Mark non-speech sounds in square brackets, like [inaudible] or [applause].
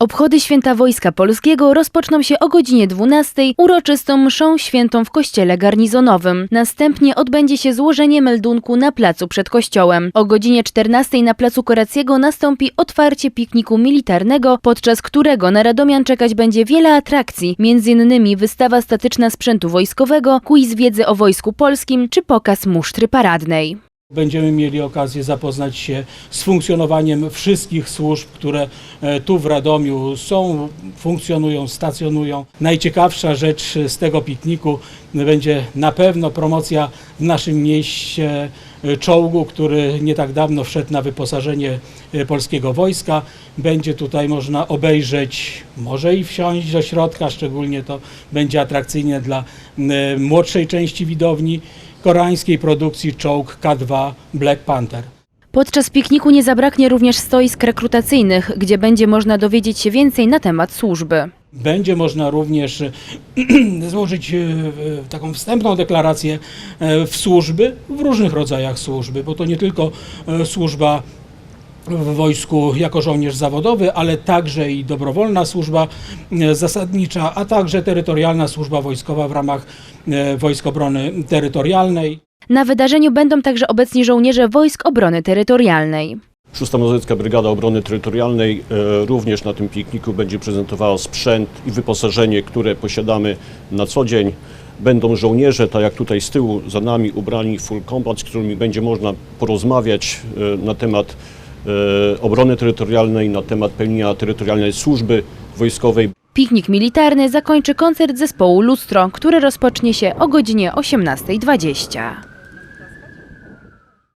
Obchody Święta Wojska Polskiego rozpoczną się o godzinie 12 uroczystą mszą świętą w kościele garnizonowym. Następnie odbędzie się złożenie meldunku na placu przed kościołem. O godzinie 14 na placu Korackiego nastąpi otwarcie pikniku militarnego, podczas którego na Radomian czekać będzie wiele atrakcji, m.in. wystawa statyczna sprzętu wojskowego, quiz wiedzy o Wojsku Polskim czy pokaz musztry paradnej. Będziemy mieli okazję zapoznać się z funkcjonowaniem wszystkich służb, które e, tu w Radomiu są, funkcjonują, stacjonują. Najciekawsza rzecz z tego pikniku będzie na pewno promocja w naszym mieście e, czołgu, który nie tak dawno wszedł na wyposażenie e, polskiego wojska. Będzie tutaj można obejrzeć, może i wsiąść do środka, szczególnie to będzie atrakcyjne dla młodszej części widowni koreańskiej produkcji czołg K2 Black Panther. Podczas pikniku nie zabraknie również stoisk rekrutacyjnych, gdzie będzie można dowiedzieć się więcej na temat służby. Będzie można również [clears throat] złożyć e, taką wstępną deklarację e, w służby, w różnych rodzajach służby, bo to nie tylko e, służba w wojsku jako żołnierz zawodowy, ale także i dobrowolna służba e, zasadnicza, a także terytorialna służba wojskowa w ramach e, Wojsk Obrony Terytorialnej. Na wydarzeniu będą także obecni żołnierze Wojsk Obrony Terytorialnej. 6 Mazowiecka Brygada Obrony Terytorialnej e, również na tym pikniku będzie prezentowała sprzęt i wyposażenie, które posiadamy na co dzień. Będą żołnierze, tak jak tutaj z tyłu za nami, ubrani w full combat, z którymi będzie można porozmawiać na temat obrony terytorialnej, na temat pełnienia terytorialnej służby wojskowej. Piknik militarny zakończy koncert zespołu Lustro, który rozpocznie się o godzinie 18.20.